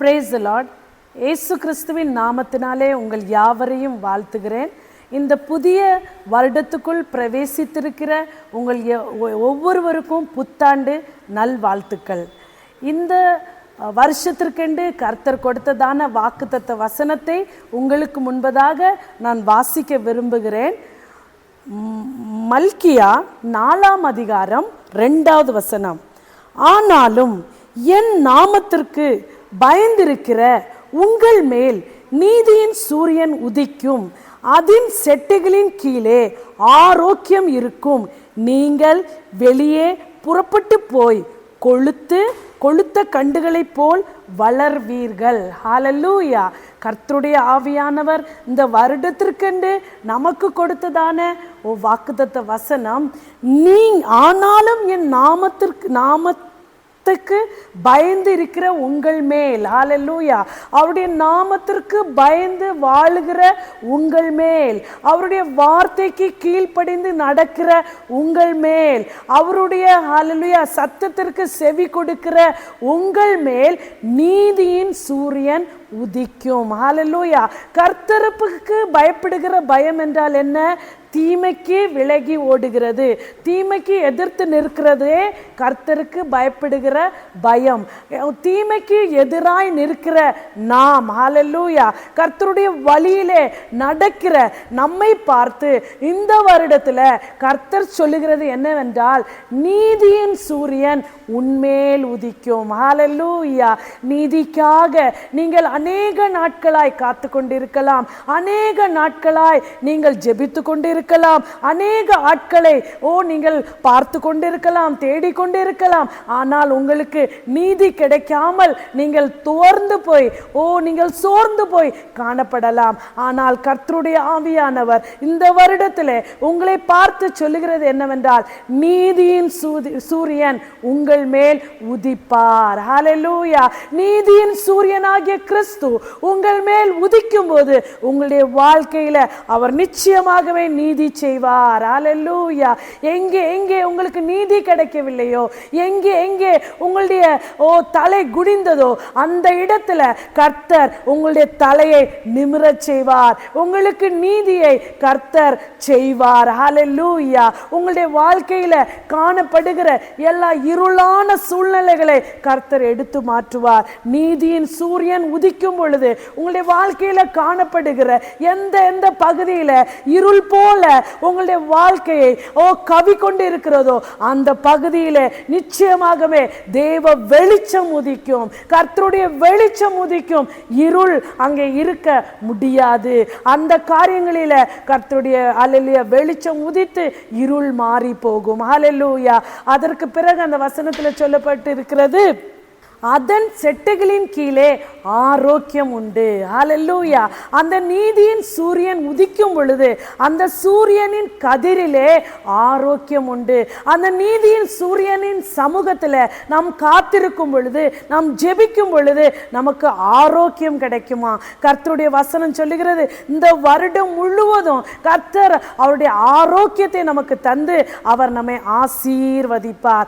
Brace Lord இயேசு கிறிஸ்துவின் நாமத்தினாலே உங்கள் யாவரையும் வாழ்த்துகிறேன். இந்த புதிய வருடத்துக்குள் பிரவேசித்திருக்கிற உங்கள் ஒவ்வொருவருக்கும் புத்தாண்டு நல்வாழ்த்துக்கள் இந்த வருஷத்திற்கெண்டு வருஷத்திற்கென்று கர்த்தர் கொடுத்ததான வாக்குத்தத்த வசனத்தை உங்களுக்கு முன்பதாக நான் வாசிக்க விரும்புகிறேன். மல்கியா நாலாம் அதிகாரம் ரெண்டாவது வசனம். ஆனாலும் என் நாமத்திற்கு பயந்திருக்கிற உங்கள் மேல் நீதியின் சூரியன் உதிக்கும். அதன் செட்டைகளின் கீழே ஆரோக்கியம் இருக்கும். நீங்கள் வெளியே புறப்பட்டு போய் கொளுத்து கொளுத்த கண்டுகளைப் போல் வளர்வீர்கள். ஹாலலூயா கர்த்தருடைய ஆவியானவர் இந்த வருடத்திற்கென்று நமக்கு கொடுத்ததான ஓ வாக்குதத்த வசனம் நீ ஆனாலும் என் நாமத்திற்கு நாமத்துக்கு பயந்து இருக்கிற உங்கள் மேல். ஆலல்லூயா அவருடைய நாமத்திற்கு பயந்து வாழுகிற உங்கள் மேல். அவருடைய வார்த்தைக்கு கீழ்ப்படிந்து நடக்கிற உங்கள் மேல். அவருடைய ஆலல்லூயா சத்தத்திற்கு செவி கொடுக்கிற உங்கள் மேல் நீதியின் சூரியன் உதிக்கும். ஹalleluya கர்த்தரப்புக்கு பயப்படுகிற பயம் என்றால் என்ன? தீமைக்கு விலகி ஓடுகிறது. தீமைக்கு எதிர்த்து நிற்கிறதே கர்த்தருக்கு பயப்படுகிற பயம். தீமைக்கு எதிராய் நிற்கிற நாம் ஹாலல்லூயா கர்த்தருடைய வழியிலே நடக்கிற நம்மை பார்த்து இந்த வருடத்துல கர்த்தர் சொல்லுகிறது என்னவென்றால் நீதியின் சூரியன் உன்மேல் உதிக்கும். ஹாலல்லூயா நீதிக்காக நீங்கள் அநேக நாட்களாய் காத்து கொண்டிருக்கலாம் அநேக நாட்களாய் நீங்கள் ஜெபித்து கொண்டிருக்கலாம். அநேக ஆட்களை ஓ நீங்கள் பார்த்து கொண்டிருக்கலாம் தேடிக் கொண்டிருக்கலாம். ஆனால் உங்களுக்கு நீதி கிடைக்காமல் நீங்கள் துவர்ந்து போய் ஓ நீங்கள் சோர்ந்து போய் காணப்படலாம். ஆனால் கர்த்தருடைய ஆவியானவர் இந்த வருடத்தில் உங்களை பார்த்து சொல்லுகிறது என்னவென்றால் நீதியின் சூதி- சூரியன் உங்கள் மேல் உதிப்பார். ஹலலூயா நீதியின் சூரியனாகிய கிறிஸ்து உங்கள் மேல் உதிக்கும் போது உங்களுடைய வாழ்க்கையில அவர் நிச்சயமாகவே நீ நீதி செய்வார் ஹalleluya எங்கே எங்கே உங்களுக்கு நீதி கிடைக்கவில்லையோ? எங்கே எங்கே உங்களுடைய ஓ தலை குடிந்ததோ அந்த இடத்துல கர்த்தர் உங்களுடைய தலையை நிமிரச் செய்வார். உங்களுக்கு நீதியை கர்த்தர் செய்வார். ஹalleluya உங்களுடைய வாழ்க்கையில காணப்படுகிற எல்லா இருளான சூழ்நிலைகளை கர்த்தர் எடுத்து மாற்றுவார். நீதியின் சூரியன் உதிக்கும் பொழுது உங்களுடைய வாழ்க்கையில காணப்படுகிற எந்த எந்த பகுதியில இருள் போல உங்களுடைய வாழ்க்கையை ஓ கவி கொண்டு இருக்கிறதோ அந்த பகுதியில நிச்சயமாகவே தேவ வெளிச்சம் உதிக்கும். கர்த்தருடைய வெளிச்சம் உதிக்கும். இருள் அங்கே இருக்க முடியாது. அந்த காரியங்களில கர்த்தருடைய அலலிய வெளிச்சம் உதித்து இருள் மாறி போகும் அலலூயா அதற்கு பிறகு அந்த வசனத்தில் சொல்லப்பட்டு இருக்கிறது அதன் செட்டைகளின் கீழே ஆரோக்கியம் உண்டு. ஹalleluya அந்த நீதியின் சூரியன் உதிக்கும் பொழுது அந்த சூரியனின் கதிரிலே ஆரோக்கியம் உண்டு. அந்த நீதியின் சூரியனின் சமூகத்துல நாம் காத்திருக்கும் பொழுது நாம் ஜெபிக்கும் பொழுது நமக்கு ஆரோக்கியம் கிடைக்குமா? கர்த்தருடைய வசனம் சொல்லுகிறது இந்த வருடம் முழுவதும் கர்த்தர் அவருடைய ஆரோக்கியத்தை நமக்கு தந்து அவர் நம்மை ஆசீர்வதிப்பார்.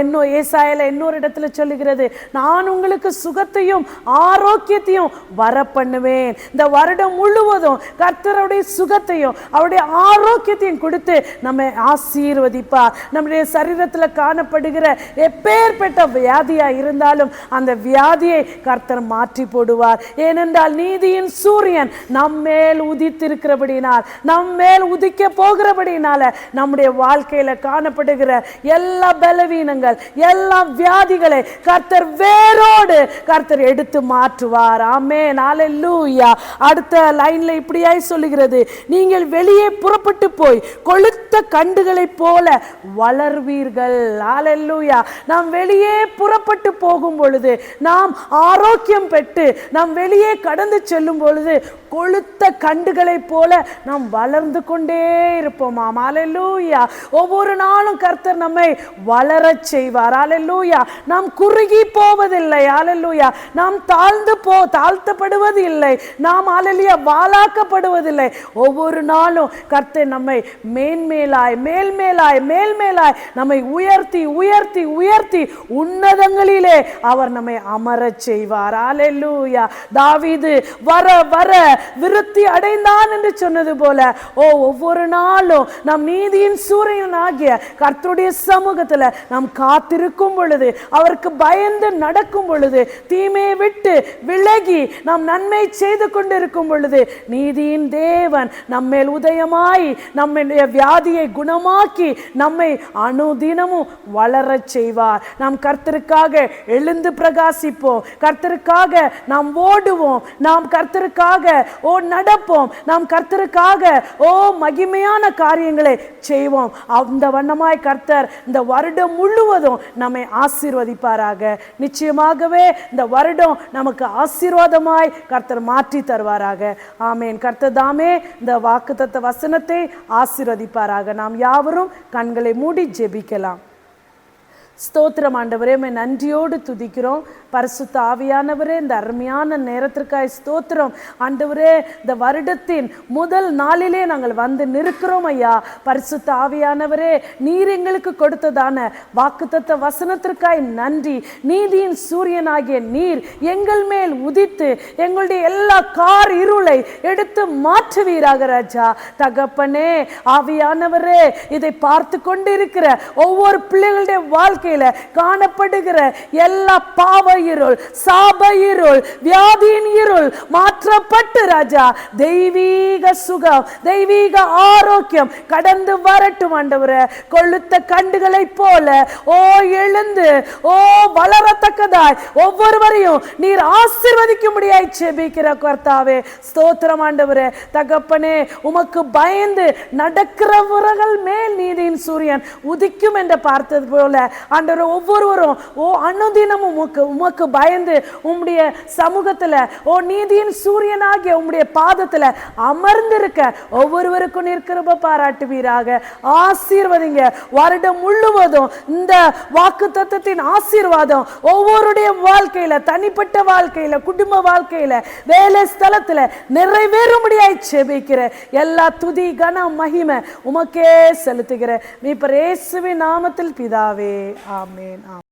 என்னோ ஏசாயில இன்னொரு இடத்துல சொல்லுகிறது நான் உங்களுக்கு சுகத்தையும் ஆரோக்கியத்தையும் வர பண்ணுவேன் இந்த வருடம் முழுவதும் கர்த்தருடைய சுகத்தையும் அவருடைய ஆரோக்கியத்தையும் கொடுத்து நம்ம ஆசீர்வதிப்பார் நம்முடைய சரீரத்தில் காணப்படுகிற எப்பேற்பட்ட வியாதியாக இருந்தாலும் அந்த வியாதியை கர்த்தர் மாற்றி போடுவார். ஏனென்றால் நீதியின் சூரியன் நம்மேல் உதித்திருக்கிறபடினால் நம்மேல் உதிக்க போகிறபடினால நம்முடைய வாழ்க்கையில் காணப்படுகிற எல்லா பலவீனங்கள் எல்லா வியாதிகளை கர்த்தர் வேரோடு கர்த்தர் எடுத்து மாற்றுவார். ஆமே ஹalleluya அடுத்த லைன்ல இப்படியாய் சொல்லுகிறது. நீங்கள் வெளியே புறப்பட்டு போய் கொளுத்த கண்டுகளைப் போல வளர்வீர்கள். ஆலெல்லூயா நாம் வெளியே புறப்பட்டு போகும் பொழுது நாம் ஆரோக்கியம் பெற்று நாம் வெளியே கடந்து செல்லும் பொழுது கொளுத்த கண்டுகளைப் போல நாம் வளர்ந்து கொண்டே இருப்போமாம். ஹalleluya ஒவ்வொரு நாளும் கர்த்தர் நம்மை வளரச் செய்வார். ஆலெல்லூயா நாம் குறுகி போ போவதில்லை. ஹalleluya நாம் தாழ்ந்து போ தாழ்த்தப்படுவது இல்லை நாம் அலலியா வாளாக்கப்படுவதில்லை ஒவ்வொரு நாளும் கர்த்தை நம்மை மேன்மேலாய் மேல்மேலாய் மேல்மேலாய் நம்மை உயர்த்தி உயர்த்தி உயர்த்தி உன்னதங்களிலே அவர் நம்மை அமரச் செய்வார். அல்லேலூயா தாவிது வர வர விருத்தி அடைந்தான் என்று சொன்னது போல ஓ ஒவ்வொரு நாளும் நம் நீதியின் சூரியன் ஆகிய கர்த்தருடைய சமூகத்தில் நாம் காத்திருக்கும் பொழுது அவருக்கு பயந்து நடக்கும் பொழுது தீமையை விட்டு விலகி நாம் நன்மை செய்து கொண்டிருக்கும் பொழுது நீதியின் தேவன் நம்மேல் உதயமாய் நம்முடைய வியாதியை குணமாக்கி நம்மை அணுதினமும் வளரச் செய்வார். நாம் கர்த்தருக்காக எழுந்து பிரகாசிப்போம். கர்த்தருக்காக நாம் ஓடுவோம். நாம் கர்த்தருக்காக ஓ நடப்போம். நாம் கர்த்தருக்காக ஓ மகிமையான காரியங்களை செய்வோம். அந்த வண்ணமாய் கர்த்தர் இந்த வருடம் முழுவதும் நம்மை ஆசீர்வதிப்பாராக. நிச்சயமாகவே இந்த வருடம் நமக்கு ஆசீர்வாதமாய் கர்த்தர் மாற்றி தருவாராக. ஆமேன். கர்த்தர் தாமே இந்த வாக்குத்தத்த வசனத்தை ஆசீர்வதிப்பாராக. நாம் யாவரும் கண்களை மூடி ஜெபிக்கலாம். ஸ்தோத்திரம் ஆண்டவரே உம்மை நன்றியோடு துதிக்கிறோம். பரிசுத்த ஆவியானவரே இந்த அருமையான நேரத்திற்காய் ஸ்தோத்திரம். ஆண்டவரே இந்த வருடத்தின் முதல் நாளிலே நாங்கள் வந்து நிற்கிறோம் ஐயா. பரிசுத்த ஆவியானவரே நீர் எங்களுக்கு கொடுத்ததான வாக்குத்தத்த வசனத்திற்காய் நன்றி. நீதியின் சூரியனாகிய நீர் எங்கள் மேல் உதித்து எங்களுடைய எல்லா கார் இருளை எடுத்து மாற்றுவீராக ராஜா. தகப்பனே ஆவியானவரே இதை பார்த்து கொண்டிருக்கிற ஒவ்வொரு பிள்ளைகளுடைய வாழ்க்கை வாழ்க்கையில் காணப்படுகிற எல்லா பாவ இருள் சாப இருள் வியாதியின் இருள் மாற்றப்பட்டு ராஜா. தெய்வீக சுகம் தெய்வீக ஆரோக்கியம் கடந்து வரட்டும் ஆண்டவரே. கொளுத்த கண்டுகளை போல ஓ எழுந்து ஓ வளரத்தக்கதாய் ஒவ்வொருவரையும் நீர் ஆசிர்வதிக்க முடியாய் செபிக்கிற கர்த்தாவே. ஸ்தோத்திரம் ஆண்டவரே. தகப்பனே உமக்கு பயந்து நடக்கிறவர்கள் மேல் நீதியின் சூரியன் உதிக்கும் என்று பார்த்தது போல ஆண்டவர் ஒவ்வொருவரும் ஓ அனுதினமும் உமக்கு உமக்கு பயந்து உம்முடைய சமூகத்துல ஓ நீதியின் சூரியனாகிய உம்முடைய பாதத்துல அமர்ந்திருக்க ஒவ்வொருவருக்கும் நீர் பாராட்டுவீராக. ஆசீர்வதிங்க. வருடம் முழுவதும் இந்த வாக்கு தத்துவத்தின் ஆசீர்வாதம் ஒவ்வொருடைய வாழ்க்கையில தனிப்பட்ட வாழ்க்கையில குடும்ப வாழ்க்கையில வேலை ஸ்தலத்துல நிறைவேறும்படியாய் செபிக்கிற எல்லா துதி கன மகிமை உமக்கே செலுத்துகிற மீ. இயேசுவின் நாமத்தில் பிதாவே ஆமேன் ஆம்